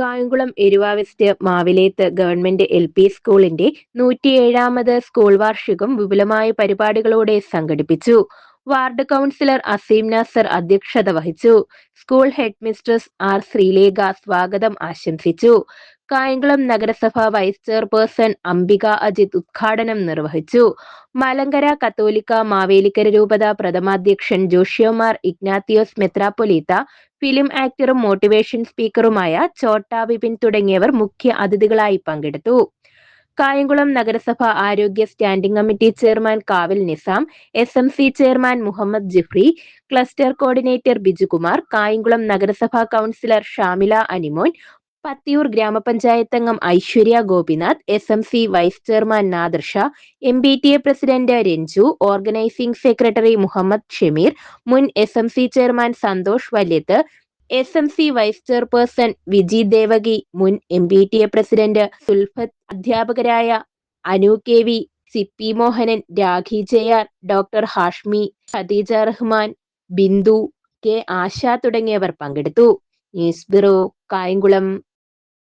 Kayamkulam Eruva West Mavileth government L P സ്കൂളിന്റെ നൂറ്റിയേഴാമത് school വാർഷികം വിപുലമായ പരിപാടികളോടെ സംഘടിപ്പിച്ചു. വാർഡ് കൗൺസിലർ അസീം നാസർ അധ്യക്ഷത വഹിച്ചു. School head mistress R Sreelekha സ്വാഗതം ആശംസിച്ചു. കായംകുളം നഗരസഭ വൈസ് ചെയർപേഴ്സൺ അംബിക അജിത് ഉദ്ഘാടനം നിർവഹിച്ചു. മലങ്കര കത്തോലിക്ക മാവേലിക്കര രൂപത പ്രഥമാധ്യക്ഷൻ ജോഷിയോമാർ ഇഗ്നാത്തിയോസ് മെത്രാപ്പൊലീത്ത ഫിലിം ആക്ടറും മോട്ടിവേഷൻ സ്പീക്കറുമായ ചോട്ട വിപിൻ തുടങ്ങിയവർ മുഖ്യ അതിഥികളായി പങ്കെടുത്തു. കായംകുളം നഗരസഭ ആരോഗ്യ standing committee chairman Kavil Nizam S M C chairman Muhammad Jifri cluster coordinator Bijukumar Kayamkulam നഗരസഭാ councillor Shamila Animon Pathiyoor ഗ്രാമപഞ്ചായത്തംഗം Aishwarya Gopinath S M C vice chairman Nadirsha M B T A president Ranju organising secretary Muhammad Shameer മുൻ S M C chairman Santhosh Valyath S M C vice chairperson Viji Devaki മുൻ M B T A president Sulfath അധ്യാപകരായ Anu K V Sippy Mohanan Rakhi J R doctor Hashmi Khadeeja Rahman Bindu K Asha തുടങ്ങിയവർ പങ്കെടുത്തു. News bureau Kayamkulam.